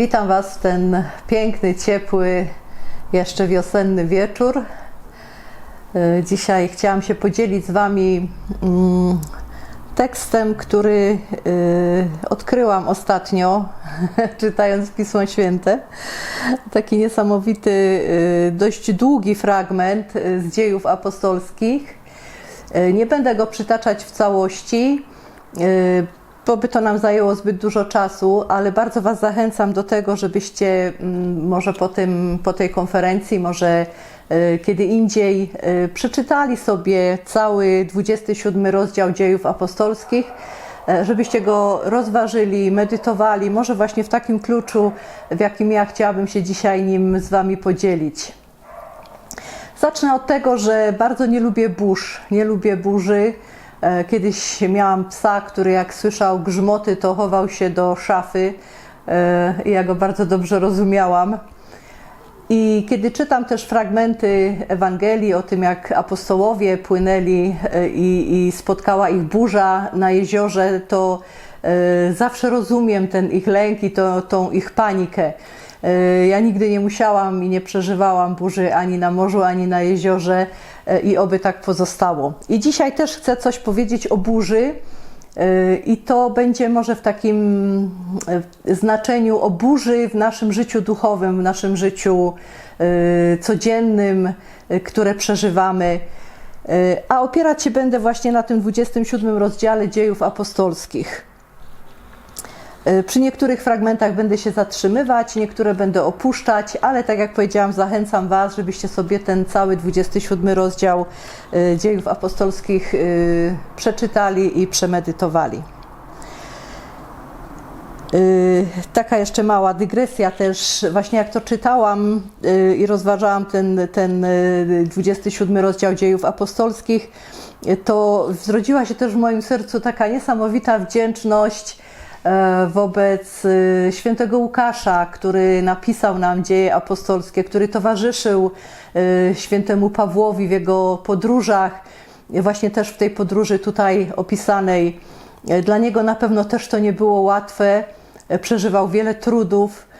Witam Was w ten piękny, ciepły, jeszcze wiosenny wieczór. E, Dzisiaj chciałam się podzielić z Wami mm, tekstem, który e, odkryłam ostatnio, czytając Pismo Święte. Taki niesamowity, e, dość długi fragment z dziejów apostolskich. Nie będę go przytaczać w całości, bo by to nam zajęło zbyt dużo czasu, ale bardzo Was zachęcam do tego, żebyście mm, może po, tym, po tej konferencji, może e, kiedy indziej e, przeczytali sobie cały 27 rozdział dziejów apostolskich, e, żebyście go rozważyli, medytowali, może właśnie w takim kluczu, w jakim ja chciałabym się dzisiaj nim z Wami podzielić. Zacznę od tego, że bardzo nie lubię burz, nie lubię burzy. E, Kiedyś miałam psa, który jak słyszał grzmoty, to chował się do szafy e, ja go bardzo dobrze rozumiałam. I kiedy czytam też fragmenty Ewangelii o tym, jak apostołowie płynęli e, i, i spotkała ich burza na jeziorze, to zawsze rozumiem ten ich lęk i to, tą ich panikę. Ja nigdy nie musiałam i nie przeżywałam burzy ani na morzu, ani na jeziorze i oby tak pozostało. I dzisiaj też chcę coś powiedzieć o burzy. E, I to będzie może w takim e, znaczeniu o burzy w naszym życiu duchowym, w naszym życiu e, codziennym, e, które przeżywamy. E, A opierać się będę właśnie na tym 27 rozdziale dziejów apostolskich. E, Przy niektórych fragmentach będę się zatrzymywać, niektóre będę opuszczać, ale tak jak powiedziałam, zachęcam Was, żebyście sobie ten cały 27 rozdział e, dziejów apostolskich e, przeczytali i przemedytowali. Taka jeszcze mała dygresja też, właśnie jak to czytałam i rozważałam ten, ten y, 27 rozdział dziejów apostolskich, to zrodziła się też w moim sercu taka niesamowita wdzięczność wobec y, świętego Łukasza, który napisał nam dzieje apostolskie, który towarzyszył y, świętemu Pawłowi w jego podróżach, właśnie też w tej podróży tutaj opisanej. Y, Dla niego na pewno też to nie było łatwe, y, przeżywał wiele trudów,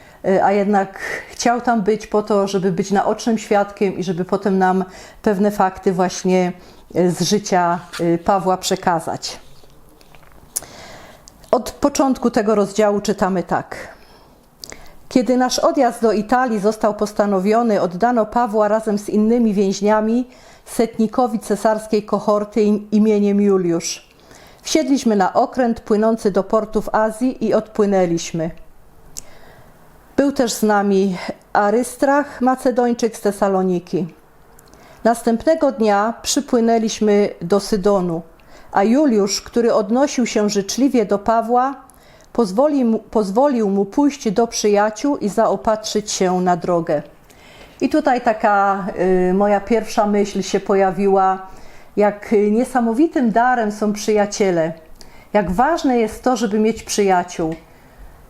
a jednak chciał tam być po to, żeby być naocznym świadkiem i żeby potem nam pewne fakty właśnie z życia Pawła przekazać. Od początku tego rozdziału czytamy tak. Kiedy nasz odjazd do Italii został postanowiony, oddano Pawła razem z innymi więźniami setnikowi cesarskiej kohorty im- imieniem Juliusz. Wsiedliśmy na okręt płynący do portów Azji i odpłynęliśmy. Był też z nami Arystrach, Macedończyk z Tesaloniki. Następnego dnia przypłynęliśmy do Sydonu, a Juliusz, który odnosił się życzliwie do Pawła, pozwoli mu, pozwolił mu pójść do przyjaciół i zaopatrzyć się na drogę. I tutaj taka y, moja pierwsza myśl się pojawiła, jak niesamowitym darem są przyjaciele. Jak ważne jest to, żeby mieć przyjaciół.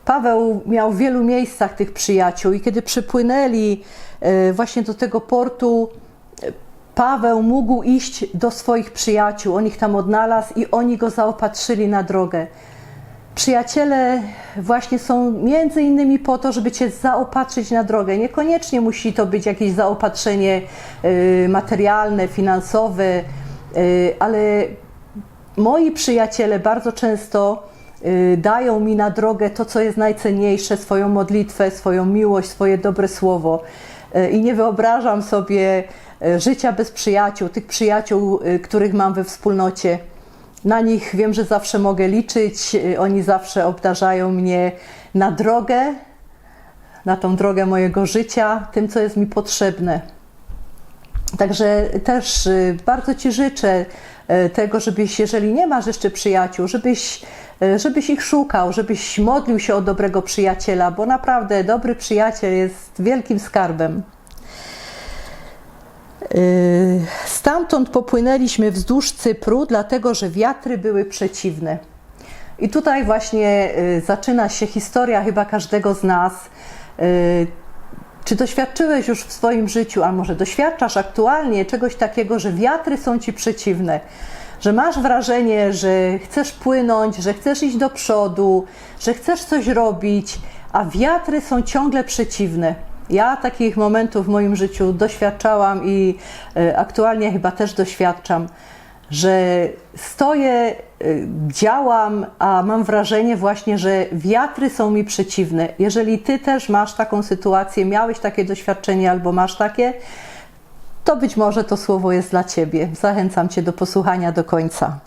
Paweł miał w wielu miejscach tych przyjaciół i kiedy przypłynęli y, właśnie do tego portu, Paweł mógł iść do swoich przyjaciół, on ich tam odnalazł i oni go zaopatrzyli na drogę. Przyjaciele właśnie są między innymi po to, żeby cię zaopatrzyć na drogę. Niekoniecznie musi to być jakieś zaopatrzenie y, materialne, finansowe, y, ale moi przyjaciele bardzo często y, dają mi na drogę to, co jest najcenniejsze, swoją modlitwę, swoją miłość, swoje dobre słowo. I nie wyobrażam sobie życia bez przyjaciół, tych przyjaciół, y, których mam we wspólnocie. Na nich wiem, że zawsze mogę liczyć, y, oni zawsze obdarzają mnie na drogę, na tą drogę mojego życia, tym, co jest mi potrzebne. Także też bardzo Ci życzę tego, żebyś, jeżeli nie masz jeszcze przyjaciół, żebyś, żebyś ich szukał, żebyś modlił się o dobrego przyjaciela, bo naprawdę dobry przyjaciel jest wielkim skarbem. Y, Stamtąd popłynęliśmy wzdłuż Cypru, dlatego że wiatry były przeciwne. I tutaj właśnie y, zaczyna się historia chyba każdego z nas. Y, Czy doświadczyłeś już w swoim życiu, a może doświadczasz aktualnie czegoś takiego, że wiatry są ci przeciwne? że masz wrażenie, że chcesz płynąć, że chcesz iść do przodu, że chcesz coś robić, a wiatry są ciągle przeciwne. Ja takich momentów w moim życiu doświadczałam i e, aktualnie chyba też doświadczam, że stoję, e, działam, a mam wrażenie właśnie, że wiatry są mi przeciwne. Jeżeli ty też masz taką sytuację, miałeś takie doświadczenie albo masz takie, to być może to słowo jest dla ciebie. Zachęcam cię do posłuchania do końca.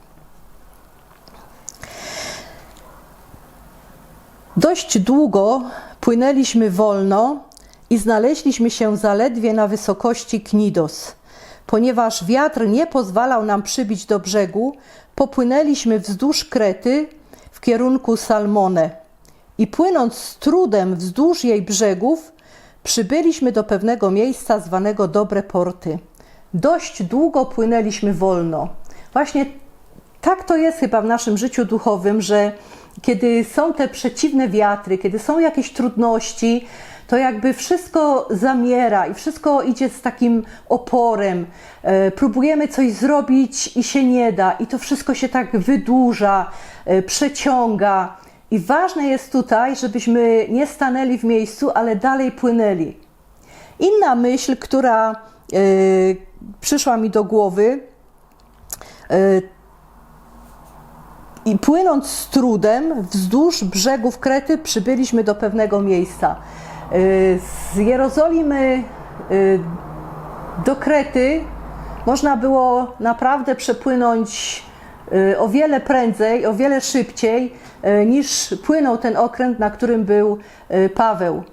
Dość długo płynęliśmy wolno i znaleźliśmy się zaledwie na wysokości Knidos. Ponieważ wiatr nie pozwalał nam przybić do brzegu, popłynęliśmy wzdłuż Krety w kierunku Salmone i płynąc z trudem wzdłuż jej brzegów, przybyliśmy do pewnego miejsca zwanego Dobre Porty. Dość długo płynęliśmy wolno. Właśnie tak to jest chyba w naszym życiu duchowym, że kiedy są te przeciwne wiatry, kiedy są jakieś trudności, to jakby wszystko zamiera i wszystko idzie z takim oporem. E, próbujemy coś zrobić i się nie da, i to wszystko się tak wydłuża, e, przeciąga. I ważne jest tutaj, żebyśmy nie stanęli w miejscu, ale dalej płynęli. Inna myśl, która e, przyszła mi do głowy, i płynąc z trudem wzdłuż brzegów Krety przybyliśmy do pewnego miejsca. Y, z Jerozolimy y, do Krety można było naprawdę przepłynąć y, o wiele prędzej, o wiele szybciej niż płynął ten okręt, na którym był Paweł.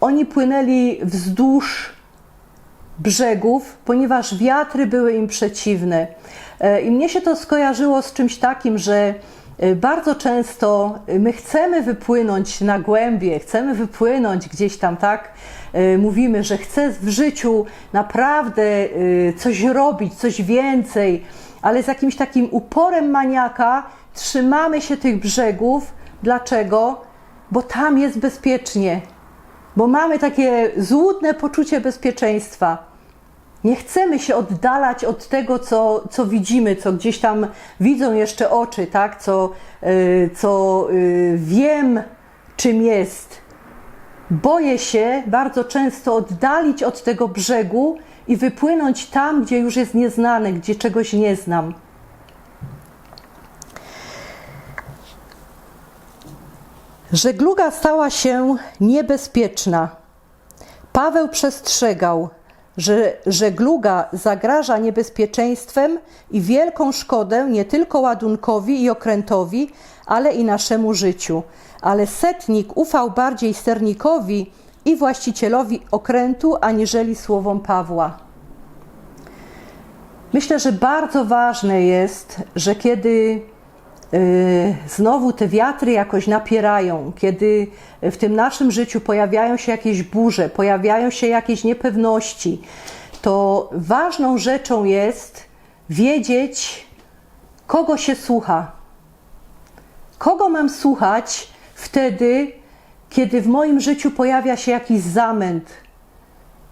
Oni płynęli wzdłuż brzegów, ponieważ wiatry były im przeciwne. I mnie się to skojarzyło z czymś takim, że Y, bardzo często my chcemy wypłynąć na głębie, chcemy wypłynąć gdzieś tam, tak? Y, mówimy, że chcę w życiu naprawdę y, coś robić, coś więcej, ale z jakimś takim uporem maniaka trzymamy się tych brzegów. Dlaczego? Bo tam jest bezpiecznie, bo mamy takie złudne poczucie bezpieczeństwa. Nie chcemy się oddalać od tego, co, co widzimy, co gdzieś tam widzą jeszcze oczy, tak? co, yy, co yy, wiem, czym jest. Boję się bardzo często oddalić od tego brzegu i wypłynąć tam, gdzie już jest nieznane, gdzie czegoś nie znam. Żegluga stała się niebezpieczna. Paweł przestrzegał że żegluga zagraża niebezpieczeństwem i wielką szkodę nie tylko ładunkowi i okrętowi, ale i naszemu życiu. Ale setnik ufał bardziej sternikowi i właścicielowi okrętu, aniżeli słowom Pawła. Myślę, że bardzo ważne jest, że kiedy znowu te wiatry jakoś napierają, kiedy w tym naszym życiu pojawiają się jakieś burze, pojawiają się jakieś niepewności, to ważną rzeczą jest wiedzieć, kogo się słucha. Kogo mam słuchać wtedy, kiedy w moim życiu pojawia się jakiś zamęt,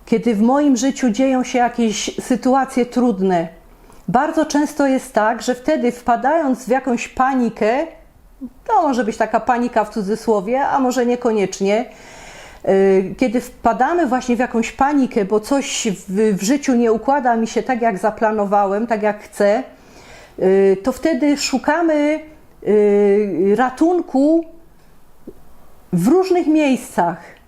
kiedy w moim życiu dzieją się jakieś sytuacje trudne bardzo często jest tak, że wtedy wpadając w jakąś panikę, to może być taka panika w cudzysłowie, a może niekoniecznie, y, kiedy wpadamy właśnie w jakąś panikę, bo coś w, w życiu nie układa mi się tak, jak zaplanowałem, tak jak chcę, y, to wtedy szukamy y, ratunku w różnych miejscach.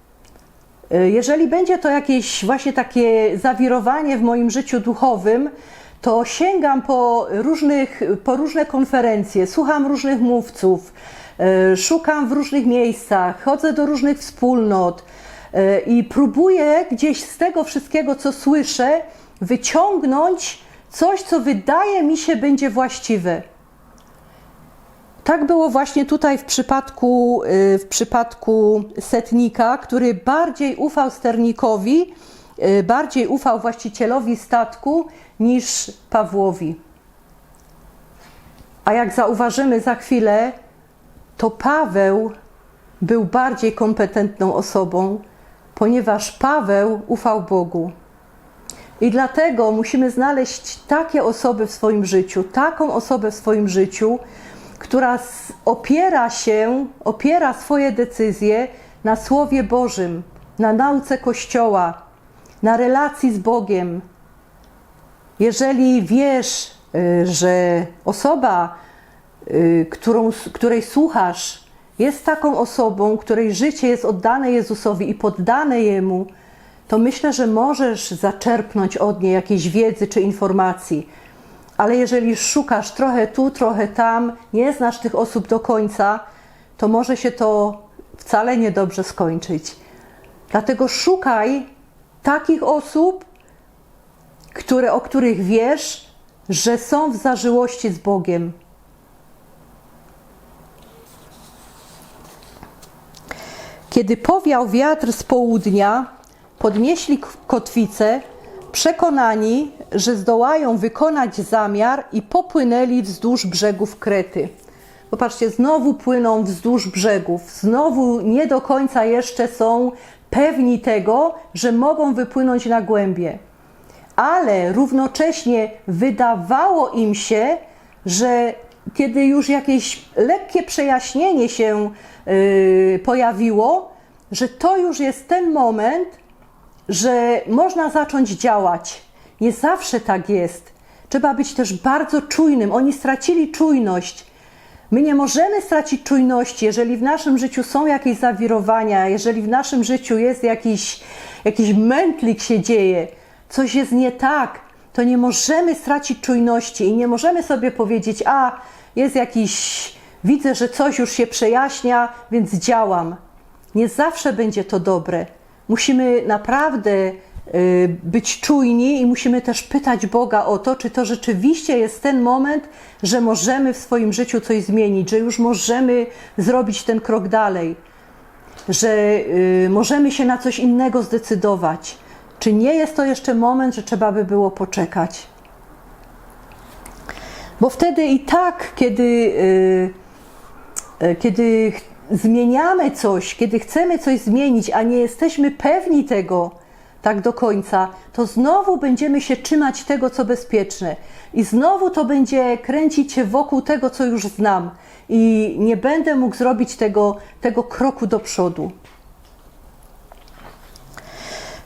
Jeżeli będzie to jakieś właśnie takie zawirowanie w moim życiu duchowym, to sięgam po, różnych, po różne konferencje, słucham różnych mówców, e, szukam w różnych miejscach, chodzę do różnych wspólnot e, i próbuję gdzieś z tego wszystkiego, co słyszę, wyciągnąć coś, co wydaje mi się będzie właściwe. Tak było właśnie tutaj w przypadku, e, w przypadku setnika, który bardziej ufał sternikowi, bardziej ufał właścicielowi statku niż Pawłowi. A jak zauważymy za chwilę, to Paweł był bardziej kompetentną osobą, ponieważ Paweł ufał Bogu. I dlatego musimy znaleźć takie osoby w swoim życiu, taką osobę w swoim życiu, która opiera się, opiera swoje decyzje na Słowie Bożym, na nauce Kościoła, na relacji z Bogiem. Jeżeli wiesz, y, że osoba, y, którą, której słuchasz, jest taką osobą, której życie jest oddane Jezusowi i poddane Jemu, to myślę, że możesz zaczerpnąć od niej jakiejś wiedzy czy informacji. Ale jeżeli szukasz trochę tu, trochę tam, nie znasz tych osób do końca, to może się to wcale niedobrze skończyć. Dlatego szukaj takich osób, które, o których wiesz, że są w zażyłości z Bogiem. Kiedy powiał wiatr z południa, podnieśli k- kotwicę, przekonani, że zdołają wykonać zamiar i popłynęli wzdłuż brzegów Krety. Popatrzcie, znowu płyną wzdłuż brzegów, znowu nie do końca jeszcze są pewni tego, że mogą wypłynąć na głębie. Ale równocześnie wydawało im się, że kiedy już jakieś lekkie przejaśnienie się yy, pojawiło, że to już jest ten moment, że można zacząć działać. Nie zawsze tak jest. Trzeba być też bardzo czujnym. Oni stracili czujność. My nie możemy stracić czujności, jeżeli w naszym życiu są jakieś zawirowania, jeżeli w naszym życiu jest jakiś, jakiś mętlik się dzieje, coś jest nie tak, to nie możemy stracić czujności i nie możemy sobie powiedzieć, a jest jakiś, widzę, że coś już się przejaśnia, więc działam. Nie zawsze będzie to dobre. Musimy naprawdę y, być czujni i musimy też pytać Boga o to, czy to rzeczywiście jest ten moment, że możemy w swoim życiu coś zmienić, że już możemy zrobić ten krok dalej, że y, możemy się na coś innego zdecydować. Czy nie jest to jeszcze moment, że trzeba by było poczekać? Bo wtedy i tak, kiedy, y, y, kiedy zmieniamy coś, kiedy chcemy coś zmienić, a nie jesteśmy pewni tego tak do końca, to znowu będziemy się trzymać tego, co bezpieczne. I znowu to będzie kręcić się wokół tego, co już znam. I nie będę mógł zrobić tego, tego kroku do przodu.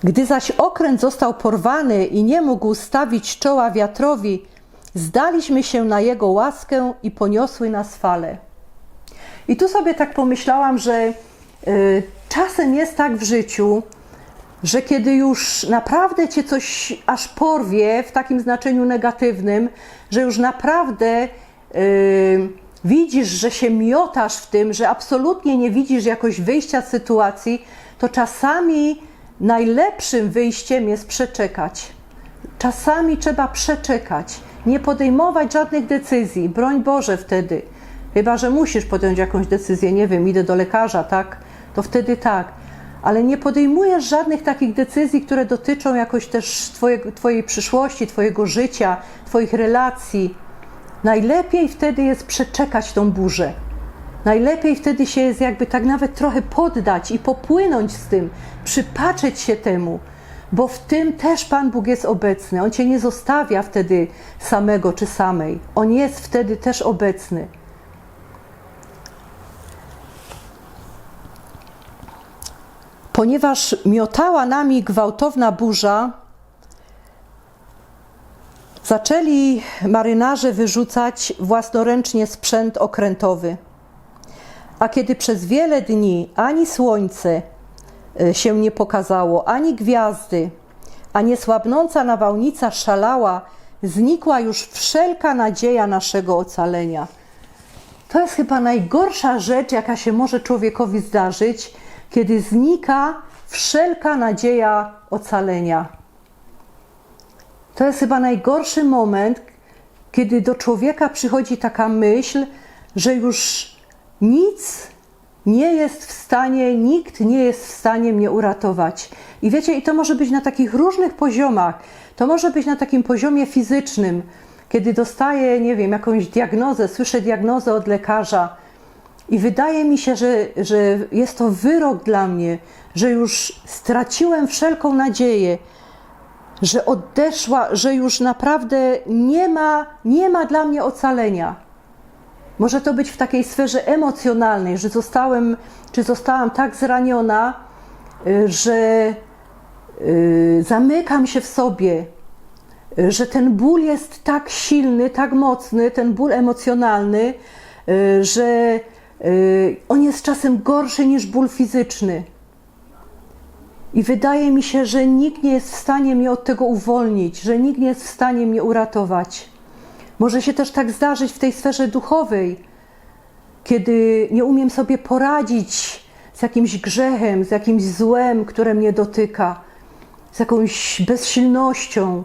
Gdy zaś okręt został porwany i nie mógł stawić czoła wiatrowi, zdaliśmy się na jego łaskę i poniosły nas fale. I tu sobie tak pomyślałam, że y, czasem jest tak w życiu, że kiedy już naprawdę cię coś aż porwie w takim znaczeniu negatywnym, że już naprawdę y, widzisz, że się miotasz w tym, że absolutnie nie widzisz jakoś wyjścia z sytuacji, to czasami najlepszym wyjściem jest przeczekać. Czasami trzeba przeczekać, nie podejmować żadnych decyzji. Broń Boże wtedy. Chyba, że musisz podjąć jakąś decyzję, nie wiem, idę do lekarza, tak? To wtedy tak. Ale nie podejmujesz żadnych takich decyzji, które dotyczą jakoś też twojego, Twojej przyszłości, Twojego życia, Twoich relacji. Najlepiej wtedy jest przeczekać tą burzę. Najlepiej wtedy się jest jakby tak nawet trochę poddać i popłynąć z tym, przypatrzeć się temu, bo w tym też Pan Bóg jest obecny. On cię nie zostawia wtedy samego czy samej. On jest wtedy też obecny. Ponieważ miotała nami gwałtowna burza, zaczęli marynarze wyrzucać własnoręcznie sprzęt okrętowy. A kiedy przez wiele dni ani słońce się nie pokazało, ani gwiazdy, a niesłabnąca nawałnica szalała, znikła już wszelka nadzieja naszego ocalenia. To jest chyba najgorsza rzecz, jaka się może człowiekowi zdarzyć, kiedy znika wszelka nadzieja ocalenia. To jest chyba najgorszy moment, kiedy do człowieka przychodzi taka myśl, że już nic nie jest w stanie, nikt nie jest w stanie mnie uratować. I wiecie, i to może być na takich różnych poziomach. To może być na takim poziomie fizycznym, kiedy dostaję, nie wiem, jakąś diagnozę, słyszę diagnozę od lekarza i wydaje mi się, że, że jest to wyrok dla mnie, że już straciłem wszelką nadzieję. że odeszła, że już naprawdę nie ma, nie ma dla mnie ocalenia. Może to być w takiej sferze emocjonalnej, że zostałem, czy zostałam tak zraniona, y, że y, zamykam się w sobie, y, że ten ból jest tak silny, tak mocny, ten ból emocjonalny, że on jest czasem gorszy niż ból fizyczny. I wydaje mi się, że nikt nie jest w stanie mnie od tego uwolnić, że nikt nie jest w stanie mnie uratować. Może się też tak zdarzyć w tej sferze duchowej, kiedy nie umiem sobie poradzić z jakimś grzechem, z jakimś złem, które mnie dotyka, z jakąś bezsilnością.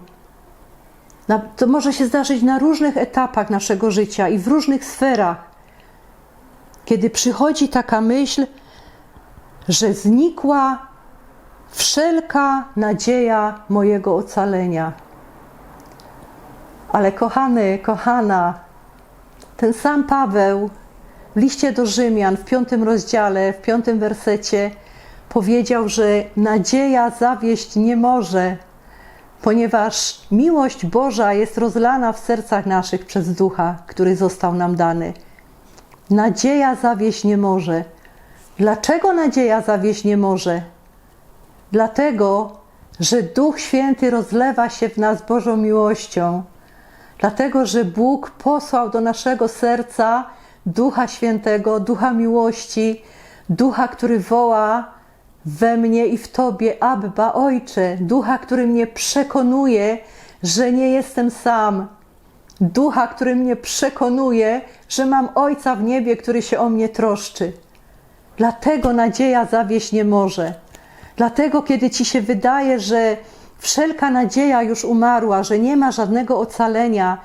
To może się zdarzyć na różnych etapach naszego życia i w różnych sferach, kiedy przychodzi taka myśl, że znikła wszelka nadzieja mojego ocalenia. Ale kochany, kochana, ten sam Paweł w liście do Rzymian w piątym rozdziale, w piątym wersecie powiedział, że nadzieja zawieść nie może, ponieważ miłość Boża jest rozlana w sercach naszych przez Ducha, który został nam dany. Nadzieja zawieść nie może. Dlaczego nadzieja zawieść nie może? Dlatego, że Duch Święty rozlewa się w nas Bożą miłością. Dlatego, że Bóg posłał do naszego serca Ducha Świętego, Ducha miłości, Ducha, który woła we mnie i w Tobie, Abba, Ojcze, Ducha, który mnie przekonuje, że nie jestem sam, Ducha, który mnie przekonuje, że mam Ojca w niebie, który się o mnie troszczy. Dlatego nadzieja zawieść nie może. Dlatego, kiedy ci się wydaje, że wszelka nadzieja już umarła, że nie ma żadnego ocalenia,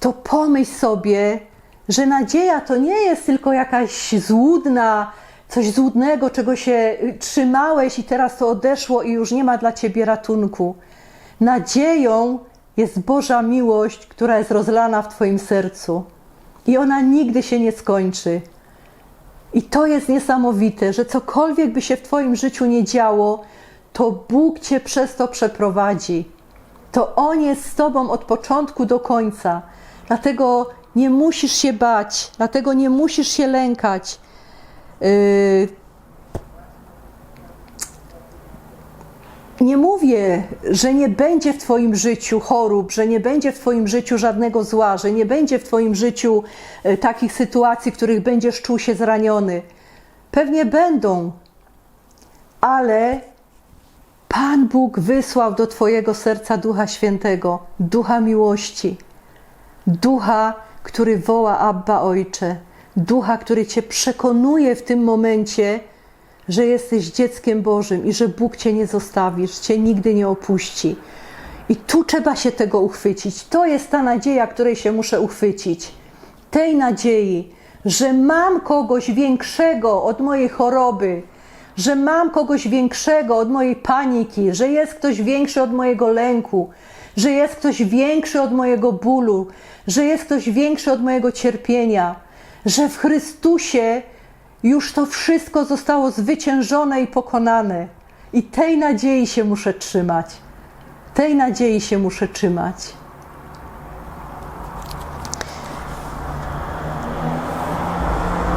to pomyśl sobie, że nadzieja to nie jest tylko jakaś złudna, coś złudnego, czego się trzymałeś i teraz to odeszło i już nie ma dla ciebie ratunku. Nadzieją jest Boża miłość, która jest rozlana w Twoim sercu i ona nigdy się nie skończy. I to jest niesamowite, że cokolwiek by się w Twoim życiu nie działo, to Bóg Cię przez to przeprowadzi. To On jest z Tobą od początku do końca. Dlatego nie musisz się bać, dlatego nie musisz się lękać. Yy, Nie mówię, że nie będzie w Twoim życiu chorób, że nie będzie w Twoim życiu żadnego zła, że nie będzie w Twoim życiu e, takich sytuacji, w których będziesz czuł się zraniony. Pewnie będą, ale Pan Bóg wysłał do Twojego serca Ducha Świętego, Ducha miłości, Ducha, który woła Abba Ojcze, Ducha, który Cię przekonuje w tym momencie, że jesteś dzieckiem Bożym i że Bóg Cię nie zostawi, że Cię nigdy nie opuści. I tu trzeba się tego uchwycić. To jest ta nadzieja, której się muszę uchwycić. Tej nadziei, że mam kogoś większego od mojej choroby, że mam kogoś większego od mojej paniki, że jest ktoś większy od mojego lęku, że jest ktoś większy od mojego bólu, że jest ktoś większy od mojego cierpienia, że w Chrystusie już to wszystko zostało zwyciężone i pokonane. I tej nadziei się muszę trzymać. Tej nadziei się muszę trzymać.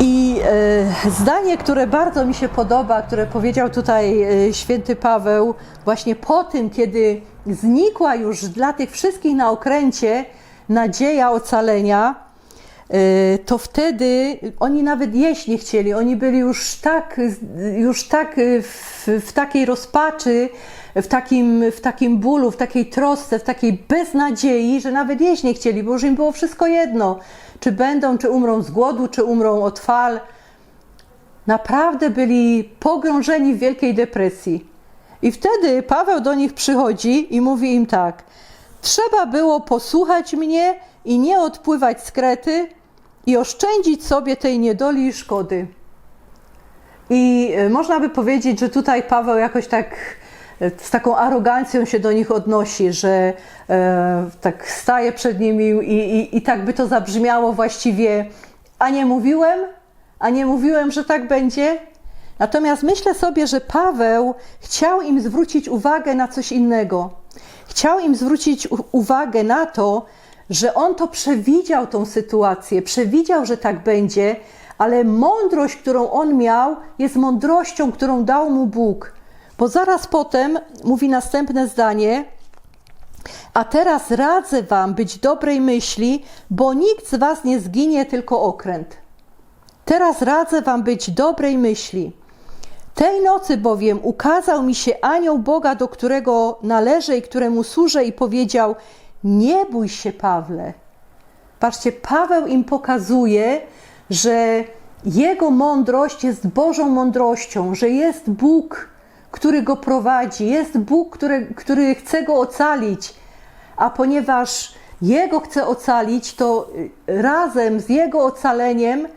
I e, zdanie, które bardzo mi się podoba, które powiedział tutaj e, święty Paweł, właśnie po tym, kiedy znikła już dla tych wszystkich na okręcie nadzieja ocalenia, e, to wtedy oni nawet jeść nie chcieli. Oni byli już tak, już tak w, w takiej rozpaczy, w takim, w takim bólu, w takiej trosce, w takiej beznadziei, że nawet jeść nie chcieli, bo już im było wszystko jedno. Czy będą, czy umrą z głodu, czy umrą od fal. Naprawdę byli pogrążeni w wielkiej depresji. I wtedy Paweł do nich przychodzi i mówi im tak: Trzeba było posłuchać mnie i nie odpływać z Krety i oszczędzić sobie tej niedoli i szkody. I e, można by powiedzieć, że tutaj Paweł jakoś tak z taką arogancją się do nich odnosi, że e, tak staje przed nimi i, i, i tak by to zabrzmiało właściwie, a nie mówiłem, a nie mówiłem, że tak będzie. Natomiast myślę sobie, że Paweł chciał im zwrócić uwagę na coś innego. Chciał im zwrócić uwagę na to, że on to przewidział tą sytuację, przewidział, że tak będzie, ale mądrość, którą on miał, jest mądrością, którą dał mu Bóg. Bo zaraz potem mówi następne zdanie: A teraz radzę wam być dobrej myśli, bo nikt z was nie zginie, tylko okręt. Teraz radzę wam być dobrej myśli. Tej nocy bowiem ukazał mi się anioł Boga, do którego należę i któremu służę, i powiedział: Nie bój się, Pawle. Patrzcie, Paweł im pokazuje, że jego mądrość jest Bożą mądrością, że jest Bóg, który go prowadzi, jest Bóg, który, który chce go ocalić. A ponieważ jego chce ocalić, to y, razem z jego ocaleniem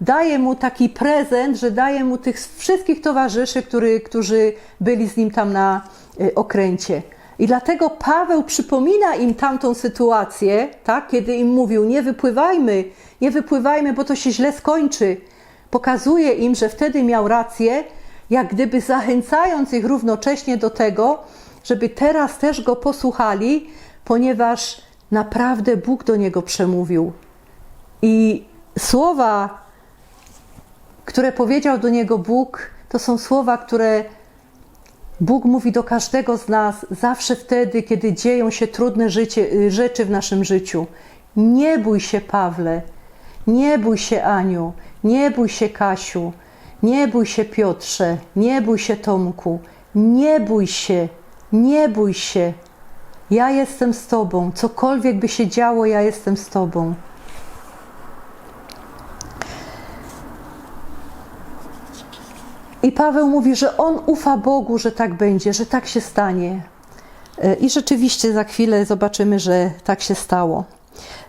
daje mu taki prezent, że daje mu tych wszystkich towarzyszy, który, którzy byli z nim tam na y, okręcie. I dlatego Paweł przypomina im tamtą sytuację, tak, kiedy im mówił: Nie wypływajmy, nie wypływajmy, bo to się źle skończy. Pokazuje im, że wtedy miał rację, jak gdyby zachęcając ich równocześnie do tego, żeby teraz też go posłuchali, ponieważ naprawdę Bóg do niego przemówił. I słowa, które powiedział do niego Bóg, to są słowa, które Bóg mówi do każdego z nas zawsze wtedy, kiedy dzieją się trudne życie, rzeczy w naszym życiu. Nie bój się, Pawle, nie bój się, Aniu, nie bój się, Kasiu, nie bój się, Piotrze, nie bój się, Tomku, nie bój się, nie bój się. Ja jestem z Tobą, cokolwiek by się działo, ja jestem z Tobą. I Paweł mówi, że on ufa Bogu, że tak będzie, że tak się stanie. E, I rzeczywiście za chwilę zobaczymy, że tak się stało.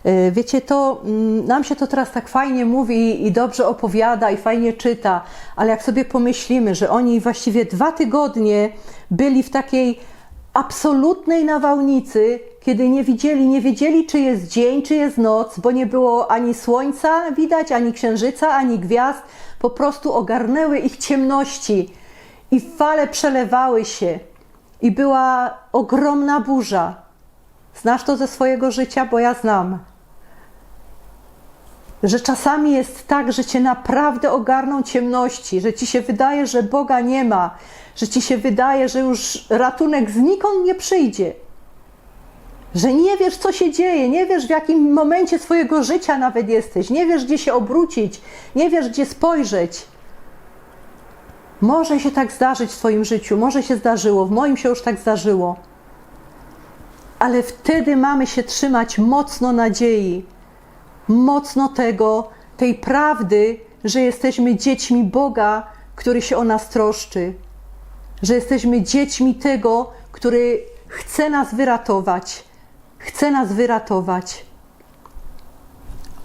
E, Wiecie, to mm, nam się to teraz tak fajnie mówi i dobrze opowiada i fajnie czyta, ale jak sobie pomyślimy, że oni właściwie dwa tygodnie byli w takiej absolutnej nawałnicy, kiedy nie widzieli, nie wiedzieli, czy jest dzień, czy jest noc, bo nie było ani słońca widać, ani księżyca, ani gwiazd, po prostu ogarnęły ich ciemności i fale przelewały się i była ogromna burza. Znasz to ze swojego życia, bo ja znam. Że czasami jest tak, że cię naprawdę ogarną ciemności, że ci się wydaje, że Boga nie ma, że ci się wydaje, że już ratunek znikąd nie przyjdzie. Że nie wiesz, co się dzieje, nie wiesz, w jakim momencie swojego życia nawet jesteś, nie wiesz, gdzie się obrócić, nie wiesz, gdzie spojrzeć. Może się tak zdarzyć w Twoim życiu, może się zdarzyło, w moim się już tak zdarzyło. Ale wtedy mamy się trzymać mocno nadziei, mocno tego, tej prawdy, że jesteśmy dziećmi Boga, który się o nas troszczy, że jesteśmy dziećmi tego, który chce nas wyratować, chce nas wyratować,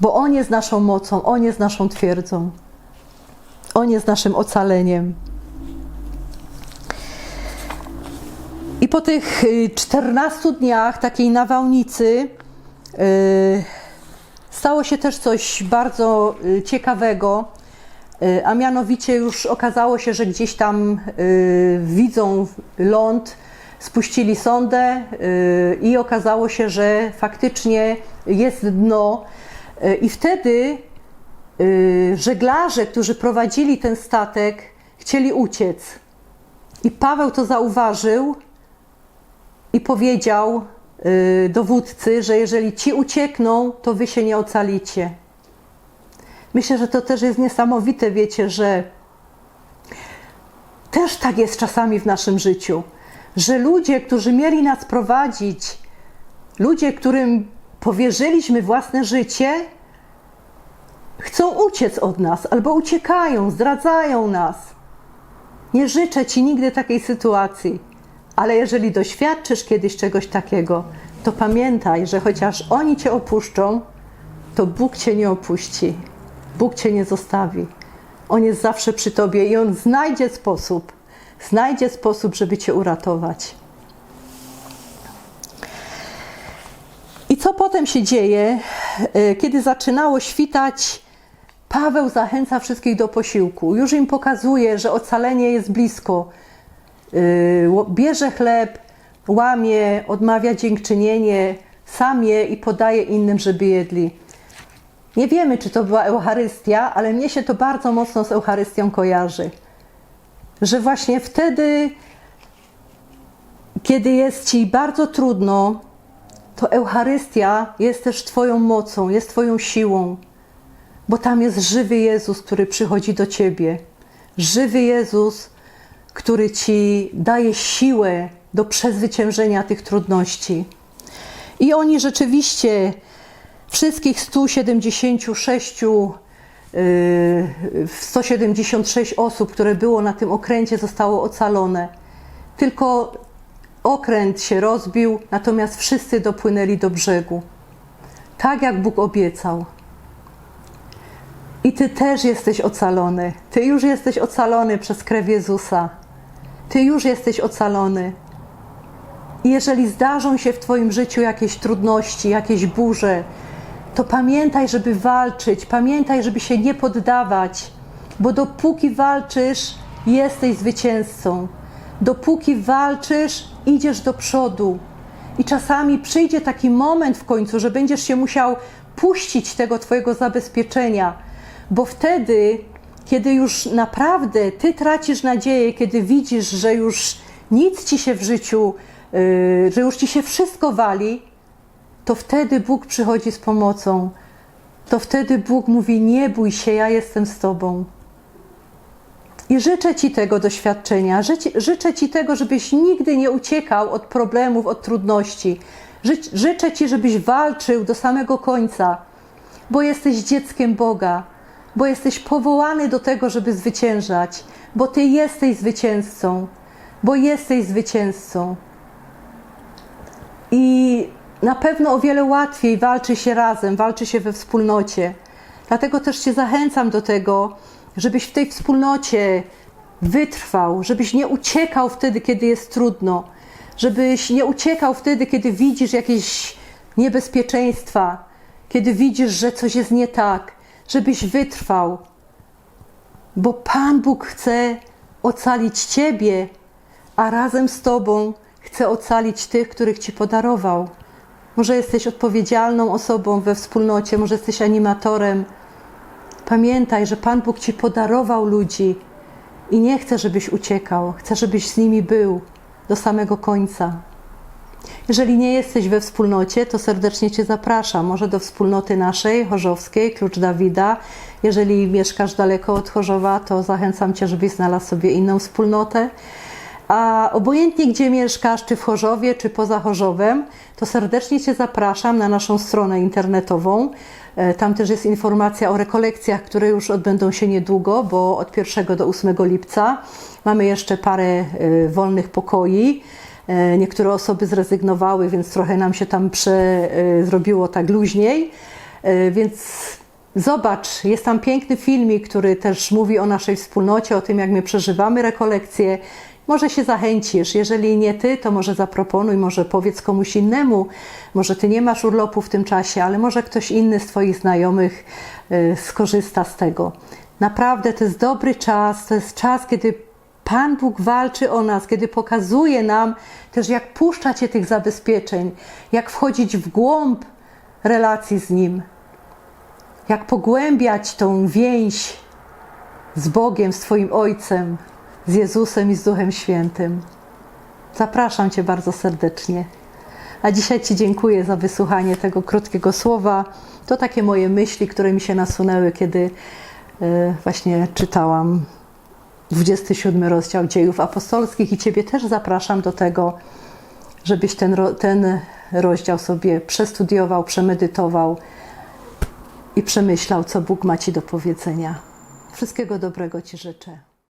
bo On jest naszą mocą, On jest naszą twierdzą, On jest naszym ocaleniem. I po tych y, 14 dniach takiej nawałnicy yy, stało się też coś bardzo y, ciekawego, y, a mianowicie już okazało się, że gdzieś tam y, widzą ląd, spuścili sondę i okazało się, że faktycznie jest dno. I wtedy żeglarze, którzy prowadzili ten statek, chcieli uciec. I Paweł to zauważył i powiedział dowódcy, że jeżeli ci uciekną, to wy się nie ocalicie. Myślę, że to też jest niesamowite, wiecie, że też tak jest czasami w naszym życiu, że ludzie, którzy mieli nas prowadzić, ludzie, którym powierzyliśmy własne życie, chcą uciec od nas albo uciekają, zdradzają nas. Nie życzę ci nigdy takiej sytuacji, ale jeżeli doświadczysz kiedyś czegoś takiego, to pamiętaj, że chociaż oni cię opuszczą, to Bóg cię nie opuści. Bóg cię nie zostawi. On jest zawsze przy tobie i on znajdzie sposób, znajdzie sposób, żeby cię uratować. I co potem się dzieje, E, kiedy zaczynało świtać? Paweł zachęca wszystkich do posiłku. Już im pokazuje, że ocalenie jest blisko. Ło- Bierze chleb, łamie, odmawia dziękczynienie, sam je i podaje innym, żeby jedli. Nie wiemy, czy to była Eucharystia, ale mnie się to bardzo mocno z Eucharystią kojarzy. Że właśnie wtedy, kiedy jest ci bardzo trudno, to Eucharystia jest też Twoją mocą, jest Twoją siłą, bo tam jest żywy Jezus, który przychodzi do Ciebie. Żywy Jezus, który Ci daje siłę do przezwyciężenia tych trudności. I oni rzeczywiście, wszystkich 176, yy, 176 osób, które było na tym okręcie, zostało ocalone. Tylko okręt się rozbił, natomiast wszyscy dopłynęli do brzegu. Tak jak Bóg obiecał. I Ty też jesteś ocalony. Ty już jesteś ocalony przez krew Jezusa. Ty już jesteś ocalony. I jeżeli zdarzą się w Twoim życiu jakieś trudności, jakieś burze, to pamiętaj, żeby walczyć, pamiętaj, żeby się nie poddawać, bo dopóki walczysz, jesteś zwycięzcą. Dopóki walczysz, idziesz do przodu. I czasami przyjdzie taki moment w końcu, że będziesz się musiał puścić tego Twojego zabezpieczenia, bo wtedy, kiedy już naprawdę Ty tracisz nadzieję, kiedy widzisz, że już nic Ci się w życiu, yy, że już Ci się wszystko wali, to wtedy Bóg przychodzi z pomocą. To wtedy Bóg mówi: Nie bój się, ja jestem z Tobą. I życzę Ci tego doświadczenia. Życzę, Ci tego, żebyś nigdy nie uciekał od problemów, od trudności. Ży, życzę Ci, żebyś walczył do samego końca, bo jesteś dzieckiem Boga, bo jesteś powołany do tego, żeby zwyciężać, bo Ty jesteś zwycięzcą, bo jesteś zwycięzcą. I na pewno o wiele łatwiej walczy się razem, walczy się we wspólnocie. Dlatego też Cię zachęcam do tego, żebyś w tej wspólnocie wytrwał, żebyś nie uciekał wtedy, kiedy jest trudno, żebyś nie uciekał wtedy, kiedy widzisz jakieś niebezpieczeństwa, kiedy widzisz, że coś jest nie tak, żebyś wytrwał, bo Pan Bóg chce ocalić Ciebie, a razem z Tobą chce ocalić tych, których Ci podarował. Może jesteś odpowiedzialną osobą we wspólnocie, może jesteś animatorem. Pamiętaj, że Pan Bóg Ci podarował ludzi i nie chce, żebyś uciekał, chce, żebyś z nimi był do samego końca. Jeżeli nie jesteś we wspólnocie, to serdecznie Cię zapraszam. Może do wspólnoty naszej, Chorzowskiej, Klucz Dawida. Jeżeli mieszkasz daleko od Chorzowa, to zachęcam Cię, żebyś znalazł sobie inną wspólnotę. A obojętnie gdzie mieszkasz, czy w Chorzowie, czy poza Chorzowem, to serdecznie Cię zapraszam na naszą stronę internetową. E, Tam też jest informacja o rekolekcjach, które już odbędą się niedługo, bo od 1 do 8 lipca mamy jeszcze parę e, wolnych pokoi. E, Niektóre osoby zrezygnowały, więc trochę nam się tam prze, e, zrobiło tak luźniej. E, Więc zobacz, jest tam piękny filmik, który też mówi o naszej wspólnocie, o tym, jak my przeżywamy rekolekcje. Może się zachęcisz, jeżeli nie ty, to może zaproponuj, może powiedz komuś innemu. Może ty nie masz urlopu w tym czasie, ale może ktoś inny z twoich znajomych skorzysta z tego. Naprawdę to jest dobry czas, to jest czas, kiedy Pan Bóg walczy o nas, kiedy pokazuje nam też, jak puszczać się tych zabezpieczeń, jak wchodzić w głąb relacji z Nim, jak pogłębiać tą więź z Bogiem, z Twoim Ojcem, z Jezusem i z Duchem Świętym. Zapraszam Cię bardzo serdecznie. A dzisiaj Ci dziękuję za wysłuchanie tego krótkiego słowa. To takie moje myśli, które mi się nasunęły, kiedy e, właśnie czytałam 27 rozdział dziejów apostolskich i Ciebie też zapraszam do tego, żebyś ten, ten rozdział sobie przestudiował, przemedytował i przemyślał, co Bóg ma Ci do powiedzenia. Wszystkiego dobrego Ci życzę.